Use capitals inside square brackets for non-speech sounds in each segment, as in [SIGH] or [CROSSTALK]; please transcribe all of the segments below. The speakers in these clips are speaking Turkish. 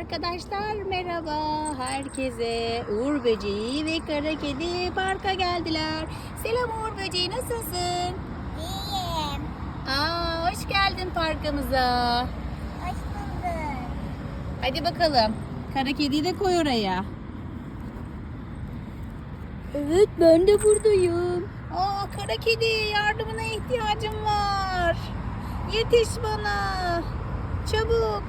Arkadaşlar merhaba herkese. Uğur Böceği ve Kara Kedi parka geldiler. Selam Uğur Böceği nasılsın? İyiyim. Aa, hoş geldin parkımıza. Hoş bulduk. Hadi bakalım. Kara Kedi'yi de koy oraya. Evet ben de buradayım. Aa, Kara Kedi yardımına ihtiyacım var. Yetiş bana. Çabuk.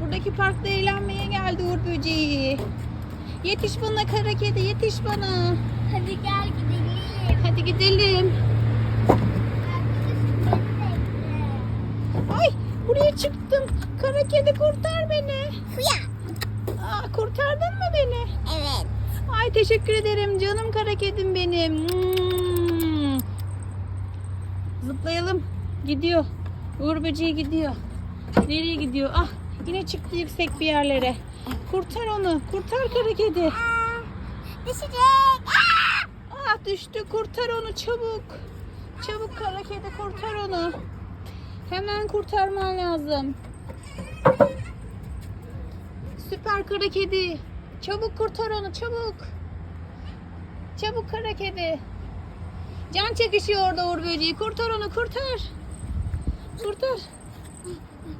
Buradaki parkta eğlenmeye geldi Uğur Böceği. Yetiş bana Kara Kedi yetiş bana. Hadi gel gidelim. Hadi gidelim. Ay buraya çıktım. Kara kedi kurtar beni. Fıya. Aa, kurtardın mı beni? Evet. Ay teşekkür ederim canım kara kedim benim. Hmm. Zıplayalım. Gidiyor. Uğur böceği gidiyor. Nereye gidiyor? Ah yine çıktı yüksek bir yerlere. Kurtar onu. Kurtar kara kedi. Aa, düşecek. Aa! Ah düştü. Kurtar onu çabuk. Çabuk kara kedi kurtar onu. Hemen kurtarman lazım. Süper kara kedi. Çabuk kurtar onu çabuk. Çabuk kara kedi. Can çekişiyor orada Uğur böceği. Kurtar onu kurtar. Kurtar.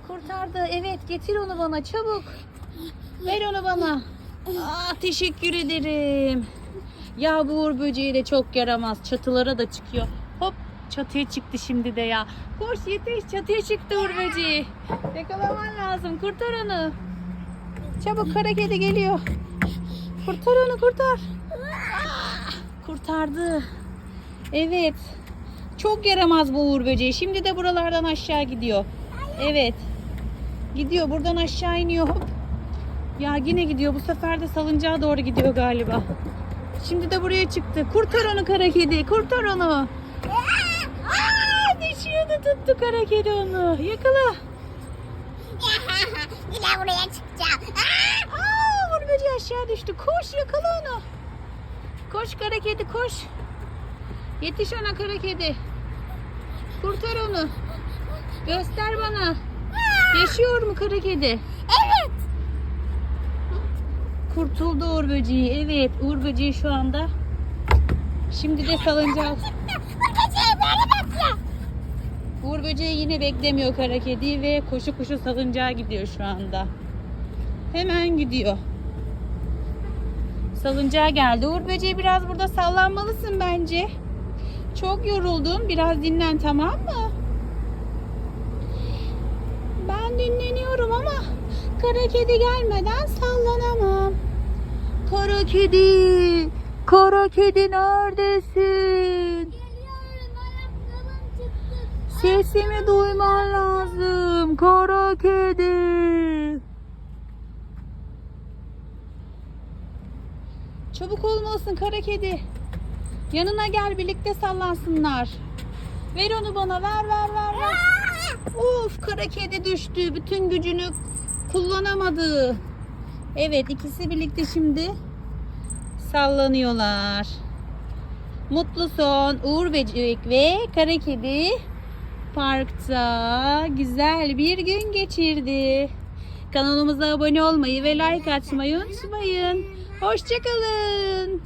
Kurtardı. Evet getir onu bana çabuk. Ver onu bana. Aa, teşekkür ederim. Ya bu Uğur böceği de çok yaramaz. Çatılara da çıkıyor. Hop çatıya çıktı şimdi de ya. Koş yetiş çatıya çıktı Uğur böceği. Yakalaman lazım. Kurtar onu. Çabuk kara kedi geliyor. Kurtar onu kurtar. Ah, Kurtardı. Evet. Çok yaramaz bu Uğur böceği. Şimdi de buralardan aşağı gidiyor. Evet. Gidiyor buradan aşağı iniyor. Hop. Ya yine gidiyor. Bu sefer de salıncağa doğru gidiyor galiba. Şimdi de buraya çıktı. Kurtar onu kara kedi. Kurtar onu. Aa, düşüyordu tuttu kara kedi onu. Yakala. [LAUGHS] Yine buraya çıkacağım. Aa! Aa, böceği aşağı düştü. Koş yakala onu. Koş kara kedi koş. Yetiş ona kara kedi. Kurtar onu. Göster bana. Yaşıyor mu kara kedi? Evet. Kurtuldu Uğur böceği. Evet Uğur böceği şu anda. Şimdi de bekle. Uğur böceği yine beklemiyor kara kedi ve koşu koşu salıncağa gidiyor şu anda. Hemen gidiyor. Salıncağa geldi. Uğur böceği biraz burada sallanmalısın bence. Çok yoruldun. Biraz dinlen tamam mı? Ben dinleniyorum ama kara kedi gelmeden sallanamam. Kara kedi, kara kedi neredesin? Sesimi duyman lazım kara kedi. Çabuk olmalısın kara kedi. Yanına gel birlikte sallansınlar. Ver onu bana ver ver ver ver. Of kara kedi düştü. Bütün gücünü kullanamadı. Evet ikisi birlikte şimdi sallanıyorlar. Mutlu son Uğur Böcek ve Kara Kedi parkta güzel bir gün geçirdi. Kanalımıza abone olmayı ve like atmayı unutmayın. Hoşçakalın.